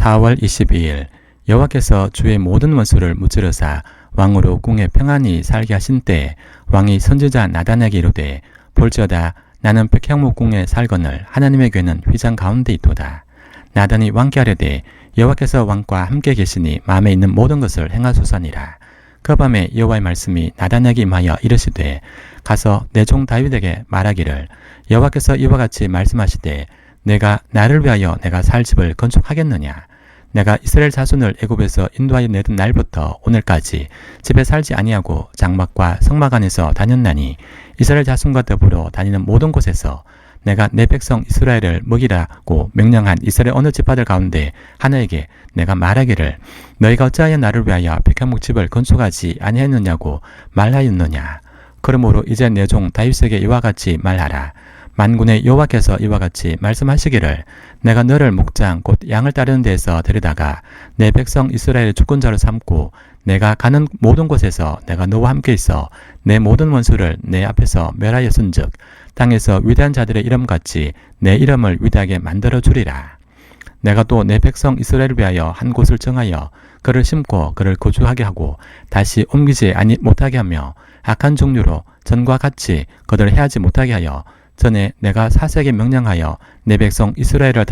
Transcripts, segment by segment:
4월 22일 여호와께서 주의 모든 원수를 무찌르사 왕으로 궁에 평안히 살게 하신 때에 왕이 선지자 나단에게 이르되 볼지어다 나는 백향목 궁에 살거늘 하나님의 괴는 휘장 가운데 있도다. 나단이 왕께 하려되 여호와께서 왕과 함께 계시니 마음에 있는 모든 것을 행하소서니라. 그 밤에 여호와의 말씀이 나단에게 임하여 이르시되 가서 내 종 다윗에게 말하기를 여호와께서 이와 같이 말씀하시되 내가 나를 위하여 내가 살 집을 건축하겠느냐 내가 이스라엘 자손을 애굽에서 인도하여 내던 날부터 오늘까지 집에 살지 아니하고 장막과 성막 안에서 다녔나니 이스라엘 자손과 더불어 다니는 모든 곳에서 내가 내 백성 이스라엘을 먹이라고 명령한 이스라엘 어느 지파들 가운데 하나에게 내가 말하기를 너희가 어찌하여 나를 위하여 백향목 집을 건축하지 아니하였느냐고 말하였느냐? 그러므로 이제 내 종 다윗에게 이와 같이 말하라 만군의 여호와께서 이와 같이 말씀하시기를 내가 너를 목장 곧 양을 따르는 데에서 데려다가 내 백성 이스라엘의 주권자로 삼고 내가 가는 모든 곳에서 내가 너와 함께 있어 내 모든 원수를 내 앞에서 멸하였은즉 땅에서 위대한 자들의 이름같이 내 이름을 위대하게 만들어 주리라. 내가 또 내 백성 이스라엘을 위하여 한 곳을 정하여 그를 심고 그를 거주하게 하고 다시 옮기지 못하게 하며 악한 종류로 전과 같이 그들을 해하지 못하게 하여 전에 내가 사세에게 명령하여 내 백성 이스라엘을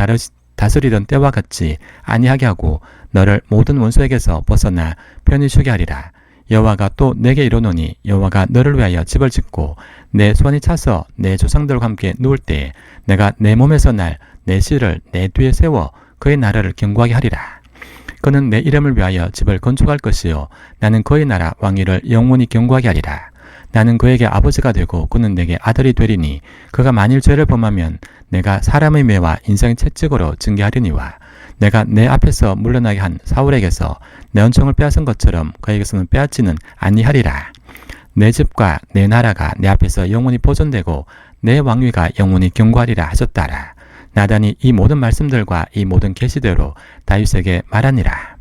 다스리던 때와 같이 아니하게 하고 너를 모든 원수에게서 벗어나 편히 쉬게 하리라. 여호와가 또 내게 이르노니 여호와가 너를 위하여 집을 짓고 내 손이 차서 내 조상들과 함께 누울 때에 내가 내 몸에서 날 내 씨를 내 뒤에 세워 그의 나라를 경고하게 하리라. 그는 내 이름을 위하여 집을 건축할 것이요 나는 그의 나라 왕위를 영원히 경고하게 하리라. 나는 그에게 아버지가 되고 그는 내게 아들이 되리니 그가 만일 죄를 범하면 내가 사람의 매와 인생의 채찍으로 징계하리니와 내가 내 앞에서 물러나게 한 사울에게서 내 은총을 빼앗은 것처럼 그에게서는 빼앗지는 아니하리라. 내 집과 내 나라가 내 앞에서 영원히 보존되고 내 왕위가 영원히 경고하리라 하셨다라. 나단이 이 모든 말씀들과 이 모든 계시대로 다윗에게 말하니라.